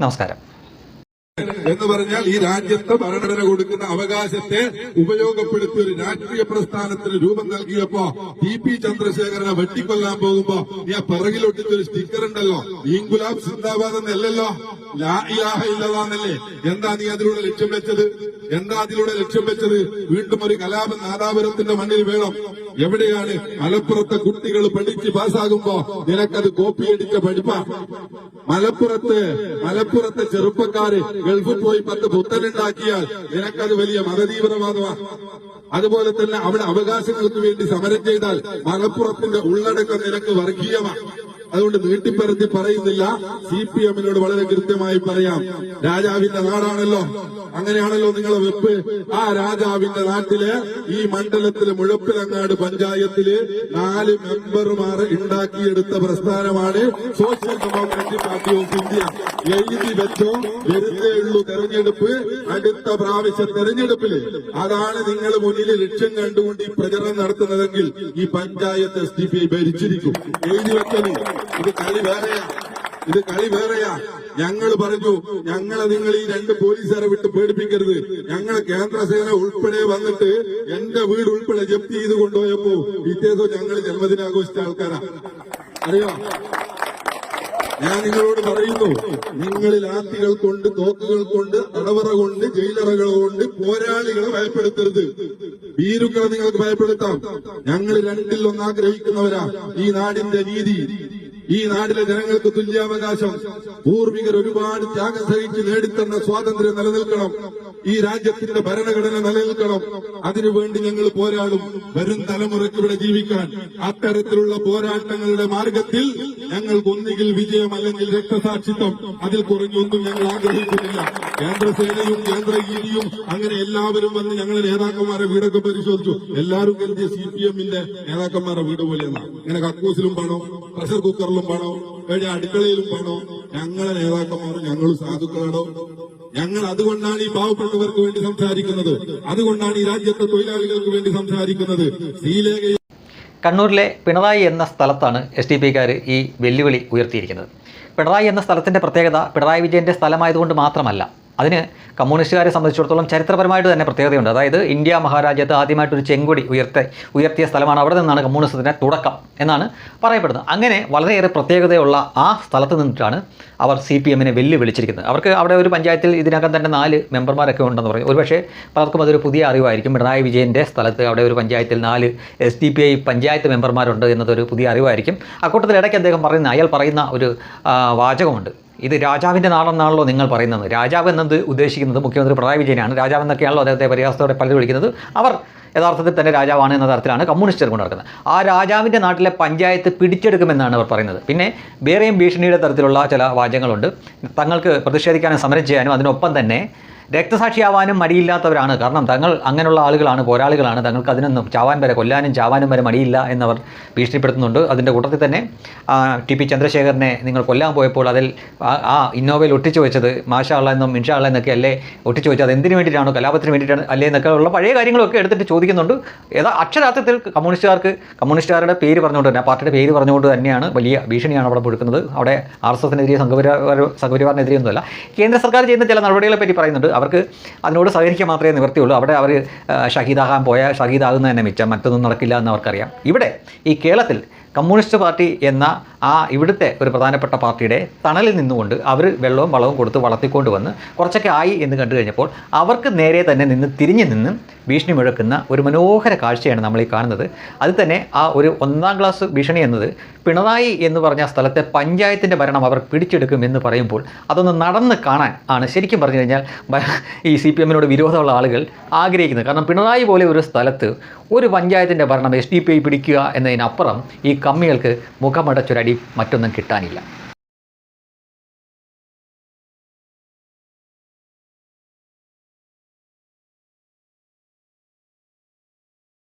നമസ്കാരം എന്ന് പറഞ്ഞാൽ ഈ രാജ്യത്ത് ഭരണഘടന കൊടുക്കുന്ന അവകാശത്തെ ഉപയോഗപ്പെടുത്തി ഒരു രാഷ്ട്രീയ പ്രസ്ഥാനത്തിന് രൂപം നൽകിയപ്പോ ടി പി ചന്ദ്രശേഖരനെ വെട്ടിക്കൊല്ലാൻ പോകുമ്പോ ഞാൻ പിറകിലൊട്ടിച്ചൊരു സ്റ്റിക്കർ ഉണ്ടല്ലോ. ഈങ്കുലാബ് സിന്ദാബാദ് എന്നല്ലല്ലോ ലാ ഇലാഹ ഇല്ലല്ലാന്നല്ലേ. എന്താ നീ അതിലൂടെ ലക്ഷ്യം വെച്ചത്? എന്താ അതിലൂടെ ലക്ഷ്യം വെച്ചത്? വീണ്ടും ഒരു കലാപം നാദാപുരത്തിന്റെ മണ്ണിൽ വേണം. എവിടെയാണ്? മലപ്പുറത്തെ കുട്ടികൾ പഠിച്ച് പാസ്സാകുമ്പോ നിനക്കത് കോപ്പിയടിച്ച പഠിപ്പാ. മലപ്പുറത്ത് മലപ്പുറത്തെ ചെറുപ്പക്കാര് ഗൾഫിൽ പോയി പത്ത് പുത്തനുണ്ടാക്കിയാൽ നിനക്കത് വലിയ മതതീവ്രവാദമാണ് അതുപോലെ തന്നെ അവിടെ അവകാശങ്ങൾക്ക് വേണ്ടി സമരം ചെയ്താൽ മലപ്പുറത്തിന്റെ ഉള്ളടക്കം നിനക്ക് വർഗീയമാണ് അതുകൊണ്ട് നീട്ടിപ്പരത്തി പറയുന്നില്ല. സി പി എമ്മിനോട് വളരെ കൃത്യമായി പറയാം. രാജാവിന്റെ നാടാണല്ലോ. അങ്ങനെയാണല്ലോ നിങ്ങളെ വെപ്പ്. ആ രാജാവിന്റെ നാട്ടിൽ ഈ മണ്ഡലത്തിൽ മുഴപ്പിലങ്ങാട് പഞ്ചായത്തിൽ നാല് മെമ്പർമാർ ഉണ്ടാക്കിയെടുത്ത പ്രസ്ഥാനമാണ് social democratic party of India. എഴുതി വെച്ചോ. ഉള്ളൂ തെരഞ്ഞെടുപ്പ്. അടുത്ത പ്രാവശ്യ തെരഞ്ഞെടുപ്പിൽ. അതാണ് നിങ്ങൾ മുന്നിൽ ലക്ഷ്യം കണ്ടുകൊണ്ട് ഈ പ്രചരണം നടത്തുന്നതെങ്കിൽ ഈ പഞ്ചായത്ത് എസ് ഡി പി ഭരിച്ചിരിക്കും. എഴുതി വെച്ചത് ഇത് കളി വേറെയാ. ഇത് കളി വേറെയാ. ഞങ്ങൾ പറഞ്ഞു ഞങ്ങളെ നിങ്ങൾ ഈ രണ്ട് പോലീസുകാരെ വിട്ട് പേടിപ്പിക്കരുത്. ഞങ്ങൾ കേന്ദ്രസേന ഉൾപ്പെടെ വന്നിട്ട് എന്റെ വീട് ഉൾപ്പെടെ ജപ്തി ചെയ്ത് കൊണ്ടുപോയപ്പോ പിറ്റേതോ ഞങ്ങൾ ജന്മദിനാഘോഷിച്ച ആൾക്കാരാ. അറിയോ? ഞാൻ നിങ്ങളോട് പറയുന്നു നിങ്ങളിൽ ആത്തികൾ കൊണ്ട് തോക്കുകൾ കൊണ്ട് തടവറ കൊണ്ട് ജയിലറകൾ കൊണ്ട് പോരാളികളെ ഭയപ്പെടുത്തരുത്. ഭീരുക്കളെ നിങ്ങൾക്ക് ഭയപ്പെടുത്താം. ഞങ്ങൾ രണ്ടിൽ ഒന്ന് ആഗ്രഹിക്കുന്നവരാ. ഈ നാടിന്റെ നീതി. ഈ നാടിലെ ജനങ്ങൾക്ക് തുല്യാവകാശം. പൂർവികർ ഒരുപാട് ത്യാഗം സഹിച്ച് നേടിത്തന്ന സ്വാതന്ത്ര്യം നിലനിൽക്കണം. ഈ രാജ്യത്തിന്റെ ഭരണഘടന നിലനിൽക്കണം. അതിനുവേണ്ടി ഞങ്ങൾ പോരാടും. വരും തലമുറയ്ക്ക് ഇവിടെ ജീവിക്കാൻ. അത്തരത്തിലുള്ള പോരാട്ടങ്ങളുടെ മാർഗത്തിൽ ഞങ്ങൾക്ക് ഒന്നുകിൽ വിജയം അല്ലെങ്കിൽ രക്തസാക്ഷിത്വം അതിൽ കുറഞ്ഞൊന്നും ഞങ്ങൾ ആഗ്രഹിക്കുന്നില്ല. കേന്ദ്രസേനയും കേന്ദ്ര ഗീതിയും അങ്ങനെ എല്ലാവരും വന്ന് ഞങ്ങളെ നേതാക്കന്മാരെ വീടൊക്കെ പരിശോധിച്ചു. എല്ലാവരും കരുതിയ സി പി എമ്മിന്റെ നേതാക്കന്മാരെ വീട് പോലെയാണ് ഇങ്ങനെ കക്കൂസിലും പണോ പ്രഷർ കുക്കറിലും പണോ കഴിഞ്ഞ അടുക്കളയിലും പണോ ഞങ്ങളെ നേതാക്കന്മാർ ഞങ്ങൾ സാധുക്കളാണോ? ഞങ്ങൾ അതുകൊണ്ടാണ് ഈ പാവപ്പെട്ടവർക്ക് വേണ്ടി സംസാരിക്കുന്നത്. അതുകൊണ്ടാണ് ഈ രാജ്യത്തെ തൊഴിലാളികൾക്ക് വേണ്ടി സംസാരിക്കുന്നത്. ശ്രീലേഖ കണ്ണൂരിലെ പിണറായി എന്ന സ്ഥലത്താണ് എസ് ഡി പിക്കാർ ഈ വെല്ലുവിളി ഉയർത്തിയിരിക്കുന്നത്. പിണറായി എന്ന സ്ഥലത്തിന്റെ പ്രത്യേകത പിണറായി വിജയന്റെ സ്ഥലമായതുകൊണ്ട് മാത്രമല്ല അതിന് കമ്മ്യൂണിസ്റ്റുകാരെ സംബന്ധിച്ചിടത്തോളം ചരിത്രപരമായിട്ട് തന്നെ പ്രത്യേകതയുണ്ട്. അതായത് ഇന്ത്യ മഹാരാജ്യത്ത് ആദ്യമായിട്ടൊരു ചെങ്കൊടി ഉയർത്തെ ഉയർത്തിയ സ്ഥലമാണ് അവിടെ നിന്നാണ് കമ്മ്യൂണിസത്തിന്റെ തുടക്കം എന്നാണ് പറയപ്പെടുന്നത്. അങ്ങനെ വളരെയേറെ പ്രത്യേകതയുള്ള ആ സ്ഥലത്ത് നിന്നിട്ടാണ് അവർ സി പി എമ്മിനെ വെല്ലുവിളിച്ചിരിക്കുന്നത്. അവർക്ക് അവിടെ ഒരു പഞ്ചായത്തിൽ ഇതിനകം തന്നെ നാല് മെമ്പർമാരൊക്കെ ഉണ്ടെന്ന് പറയും. ഒരുപക്ഷേ പലർക്കും അതൊരു പുതിയ അറിവായിരിക്കും. പിണറായി വിജയന്റെ സ്ഥലത്ത് അവിടെ ഒരു പഞ്ചായത്തിൽ നാല് S D P I panchayat മെമ്പർമാരുണ്ട് എന്നതൊരു പുതിയ അറിവായിരിക്കും. അക്കൂട്ടത്തിൽ ഇടയ്ക്ക് അദ്ദേഹം പറയുന്ന അയാൾ പറയുന്ന ഒരു വാചകമുണ്ട്. ഇത് രാജാവിന്റെ നാടെന്നാണല്ലോ നിങ്ങൾ പറയുന്നത്. രാജാവ് എന്നത് ഉദ്ദേശിക്കുന്നത് മുഖ്യമന്ത്രി പിണറായി വിജയനാണ്. രാജാവ് എന്നൊക്കെയാണല്ലോ അദ്ദേഹത്തെ പരിഹാസത്തോടെ പലരും വിളിക്കുന്നത്. അവർ യഥാർത്ഥത്തിൽ തന്നെ രാജാവാണ് എന്ന തരത്തിലാണ് കമ്മ്യൂണിസ്റ്റർ കൊണ്ട് നടക്കുന്നത്. ആ രാജാവിന്റെ നാട്ടിലെ പഞ്ചായത്ത് പിടിച്ചെടുക്കുമെന്നാണ് അവർ പറയുന്നത്. പിന്നെ വേറെയും ഭീഷണിയുടെ തരത്തിലുള്ള ചില വാചകങ്ങളുണ്ട്. തങ്ങൾക്ക് പ്രതിഷേധിക്കാനും സമരം ചെയ്യാനും അതിനൊപ്പം തന്നെ രക്തസാക്ഷിയാവാനും മടിയില്ലാത്തവരാണ്. കാരണം തങ്ങൾ അങ്ങനെയുള്ള ആളുകളാണ് പോരാളികളാണ്. തങ്ങൾക്ക് അതിനൊന്നും ചാവാൻ വരെ കൊല്ലാനും ചാവാനും വരെ മടിയില്ല എന്നവർ ഭീഷണിപ്പെടുത്തുന്നുണ്ട്. അതിന്റെ കൂട്ടത്തിൽ തന്നെ ടി പി ചന്ദ്രശേഖരനെ നിങ്ങൾ കൊല്ലാൻ പോയപ്പോൾ അതിൽ ആ- ഇന്നോവയിൽ ഒട്ടിച്ചു വെച്ചത് മാഷാള്ള എന്നും മിൻഷാള്ള എന്നൊക്കെ അല്ലേ ഒട്ടിച്ചു വെച്ചത്? എന്തിനു വേണ്ടിയിട്ടാണോ? കലാപത്തിന് വേണ്ടിയിട്ടാണ് അല്ലേ എന്നൊക്കെ ഉള്ള പഴയ കാര്യങ്ങളൊക്കെ എടുത്തിട്ട് ചോദിക്കുന്നുണ്ട്. ഏതാ അക്ഷരാർത്ഥത്തിൽ കമ്മ്യൂണിസ്റ്റുകാർക്ക് കമ്മ്യൂണിസ്റ്റുകാരുടെ പേര് പറഞ്ഞുകൊണ്ട് തന്നെ പാർട്ടിയുടെ പേര് പറഞ്ഞുകൊണ്ട് തന്നെയാണ് വലിയ ഭീഷണിയാണ് അവിടെ കൊടുക്കുന്നത് അവിടെ ആർ എസ് എസിനെതിരെ സംഘപരിവാർ സംഘപരിവാറിനെതിരെ ഒന്നുമല്ല കേന്ദ്ര സർക്കാർ ചെയ്യുന്ന ചില നടപടികളെ പറ്റി പറയുന്നുണ്ട്. അവർക്ക് അതിനോട് സഹകരിക്കാൻ മാത്രമേ നിവൃത്തിയുള്ളൂ. അവിടെ അവർ ഷഹീദാകാൻ പോയാൽ ഷഹീദാകുന്നത് തന്നെ മിച്ചം. മറ്റൊന്നും നടക്കില്ല എന്ന് അവർക്കറിയാം. ഇവിടെ ഈ കേരളത്തിൽ കമ്മ്യൂണിസ്റ്റ് പാർട്ടി എന്ന ആ ഇവിടുത്തെ ഒരു പ്രധാനപ്പെട്ട പാർട്ടിയുടെ തണലിൽ നിന്നുകൊണ്ട് അവർ വെള്ളവും വളവും കൊടുത്ത് വളർത്തിക്കൊണ്ട് വന്ന് കുറച്ചൊക്കെ ആയി എന്ന് കണ്ടു കഴിഞ്ഞപ്പോൾ അവർക്ക് നേരെ തന്നെ നിന്ന് തിരിഞ്ഞു നിന്ന് ഭീഷണി മുഴക്കുന്ന ഒരു മനോഹര കാഴ്ചയാണ് നമ്മൾ ഈ കാണുന്നത്. അത് തന്നെ ആ ഒരു ഒന്നാം ക്ലാസ് ഭീഷണി എന്നത് പിണറായി എന്ന് പറഞ്ഞ സ്ഥലത്തെ പഞ്ചായത്തിന്റെ ഭരണം അവർ പിടിച്ചെടുക്കും എന്ന് പറയുമ്പോൾ അതൊന്ന് നടന്ന് കാണാൻ ആണ് ശരിക്കും പറഞ്ഞു കഴിഞ്ഞാൽ ഈ സി പി എമ്മിനോട് വിരോധമുള്ള ആളുകൾ ആഗ്രഹിക്കുന്നത്. കാരണം പിണറായി പോലെ ഒരു സ്ഥലത്ത് ഒരു പഞ്ചായത്തിന്റെ ഭരണം എസ് ഡി പി ഐ പിടിക്കുക എന്നതിനപ്പുറം ഈ കമ്മികൾക്ക് മുഖമടച്ചൊരടി മറ്റൊന്നും കിട്ടാനില്ല.